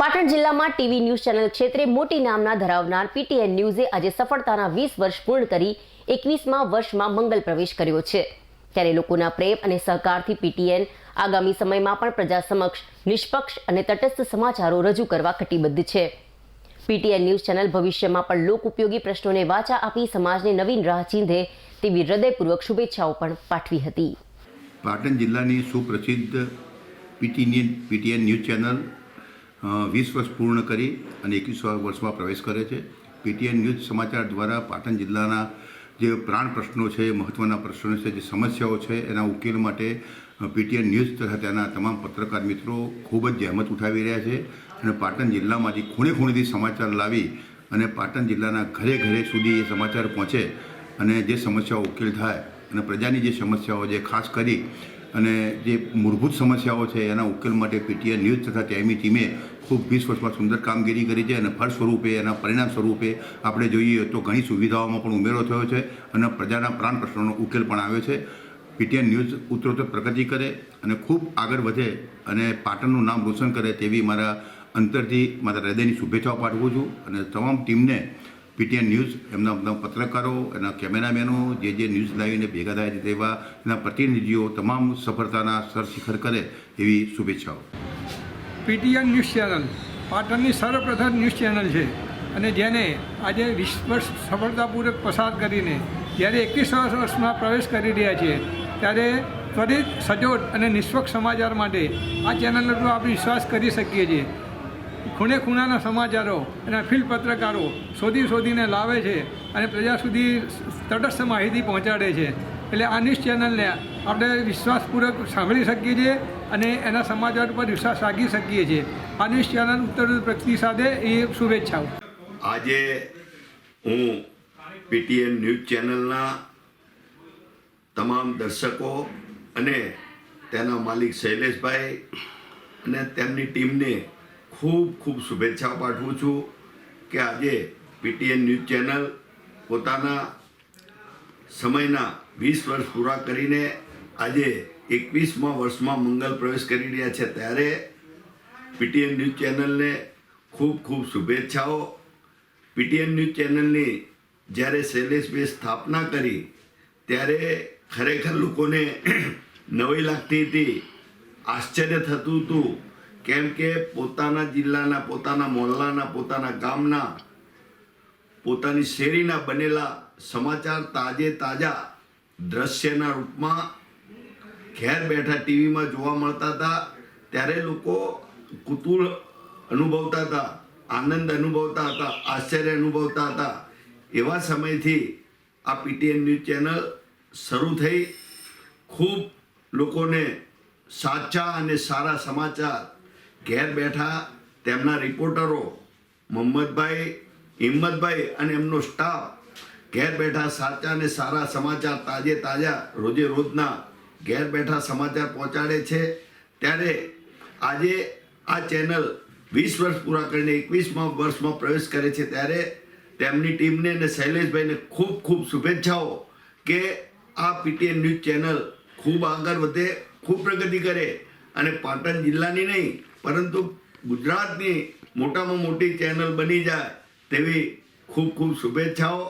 પાટણ જિલ્લામાં TV news channel ક્ષેત્રે મોટી નામના ધરાવનાર પીટીએન ન્યૂઝે આજે સફળતાના વીસ વર્ષ પૂર્ણ કરી એકવીસમાં વર્ષમાં મંગલ પ્રવેશ કર્યો છે. ત્યારે લોકોના પ્રેમ અને સહકારથી પીટીએન આગામી સમયમાં પણ પ્રજા સમક્ષ નિષ્પક્ષ અને તટસ્થ સમાચારો રજૂ કરવા કટિબદ્ધ છે. પીટીએન ન્યૂઝ ચેનલ ભવિષ્યમાં પણ લોક ઉપયોગી પ્રશ્નોને વાચા આપી સમાજને નવીન રાહ ચીંધે તેવી હૃદયપૂર્વક શુભેચ્છાઓ પણ પાઠવી હતી. પાટણ જિલ્લાની સુપ્રસિદ્ધ પીટીએન પીટીએન ન્યૂઝ ચેનલ વીસ વર્ષ પૂર્ણ કરી અને એકવીસ વર્ષમાં પ્રવેશ કરે છે. પીટીએન ન્યૂઝ સમાચાર દ્વારા પાટણ જિલ્લાના જે પ્રાણ પ્રશ્નો છે મહત્ત્વના પ્રશ્નો છે, જે સમસ્યાઓ છે, એના ઉકેલ માટે પીટીએન ન્યૂઝ તથા તેના તમામ પત્રકાર મિત્રો ખૂબ જ જહેમત ઉઠાવી રહ્યા છે અને પાટણ જિલ્લામાંથી ખૂણે ખૂણેથી સમાચાર લાવી અને પાટણ જિલ્લાના ઘરે ઘરે સુધી એ સમાચાર પહોંચે અને જે સમસ્યાઓ ઉકેલ થાય અને પ્રજાની જે સમસ્યાઓ છે, ખાસ કરી અને જે મૂળભૂત સમસ્યાઓ છે એના ઉકેલ માટે પીટીએન ન્યૂઝ તથા ટાઈમી ટીમે ખૂબ વીસ વર્ષમાં સુંદર કામગીરી કરી છે અને ફળ સ્વરૂપે એના પરિણામ સ્વરૂપે આપણે જોઈએ તો ઘણી સુવિધાઓમાં પણ ઉમેરો થયો છે અને પ્રજાના પ્રાણ પ્રશ્નોનો ઉકેલ પણ આવ્યો છે. પીટીએન ન્યૂઝ ઉત્તરોત્તર પ્રગતિ કરે અને ખૂબ આગળ વધે અને પાટણનું નામ રોશન કરે તેવી મારા અંતરથી મારા હૃદયની શુભેચ્છાઓ પાઠવું છું અને તમામ ટીમને પીટીએન ન્યૂઝ, એમના બધા પત્રકારો, એના કેમેરામેનો, જે જે ન્યૂઝ લાવીને ભેગા થાય છે તેવા એના પ્રતિનિધિઓ તમામ સફળતાના સરશિખર કરે એવી શુભેચ્છાઓ. પીટીએન ન્યૂઝ ચેનલ પાટણની સર્વપ્રથમ ન્યૂઝ ચેનલ છે અને જેને આજે વીસ વર્ષ સફળતાપૂર્વક પસાર કરીને જ્યારે એકવીસ વર્ષમાં પ્રવેશ કરી રહ્યા છીએ, ત્યારે ત્વરિત સજોડ અને નિષ્પક્ષ સમાચાર માટે આ ચેનલ પર આપણે વિશ્વાસ કરી શકીએ છીએ. ખૂણે ખૂણાના સમાચારો અને ફિલ્ડ પત્રકારો શોધી શોધીને લાવે છે અને પ્રજા સુધી તટસ્થ માહિતી પહોંચાડે છે. એટલે આ ન્યૂઝ ચેનલને આપણે વિશ્વાસપૂર્વક સાંભળી શકીએ છીએ અને એના સમાચાર પર વિશ્વાસ રાખી શકીએ છીએ. આ ન્યૂઝ ચેનલ ઉત્તર પ્રગતિ સાથે એ શુભેચ્છાઓ. આજે હું પીટીએન ન્યૂઝ ચેનલના તમામ દર્શકો અને તેના માલિક શૈલેષભાઈ અને તેમની ટીમને ખૂબ ખૂબ શુભેચ્છા પાઠવું છું કે આજે પીટીએન ન્યૂઝ ચેનલ પોતાના સમયના વીસ વર્ષ પૂરા કરીને આજે એકવીસમા વર્ષમાં મંગલ પ્રવેશ કરી રહ્યા છે. ત્યારે પીટીએન ન્યૂઝ ચેનલને ખૂબ ખૂબ શુભેચ્છાઓ. પીટીએન ન્યૂઝ ચેનલની જ્યારે શૈલેષભાઈ સ્થાપના કરી, ત્યારે ખરેખર લોકોને નવી લાગતી હતી, આશ્ચર્ય થતું હતું કેમ કે પોતાના જિલ્લાના, પોતાના મોહલ્લાના, પોતાના ગામના, પોતાની શેરીના બનેલા સમાચાર તાજે તાજા દ્રશ્યના રૂપમાં ઘેર બેઠા ટીવીમાં જોવા મળતા હતા. ત્યારે લોકો કુતૂહલ અનુભવતા હતા, આનંદ અનુભવતા હતા, આશ્ચર્ય અનુભવતા હતા. એવા સમયથી આ પીટીએન ન્યૂઝ ચેનલ શરૂ થઈ. ખૂબ લોકોને સાચા અને સારા સમાચાર ઘેર બેઠા તેમના રિપોર્ટરો મોહમ્મદભાઈ, હિંમતભાઈ અને એમનો સ્ટાફ ઘેર બેઠા સાચા અને સારા સમાચાર તાજે તાજા રોજે રોજના ઘેર બેઠા સમાચાર પહોંચાડે છે. ત્યારે આજે આ ચેનલ વીસ વર્ષ પૂરા કરીને એકવીસમાં વર્ષમાં પ્રવેશ કરે છે. ત્યારે તેમની ટીમને અને શૈલેષભાઈને ખૂબ ખૂબ શુભેચ્છાઓ કે આ પીટીએન ન્યૂઝ ચેનલ ખૂબ આગળ વધે, ખૂબ પ્રગતિ કરે અને પાટણ જિલ્લાની નહીં પરંતુ ગુજરાતની મોટામાં મોટી ચેનલ બની જાય તેવી ખૂબ ખૂબ શુભેચ્છાઓ.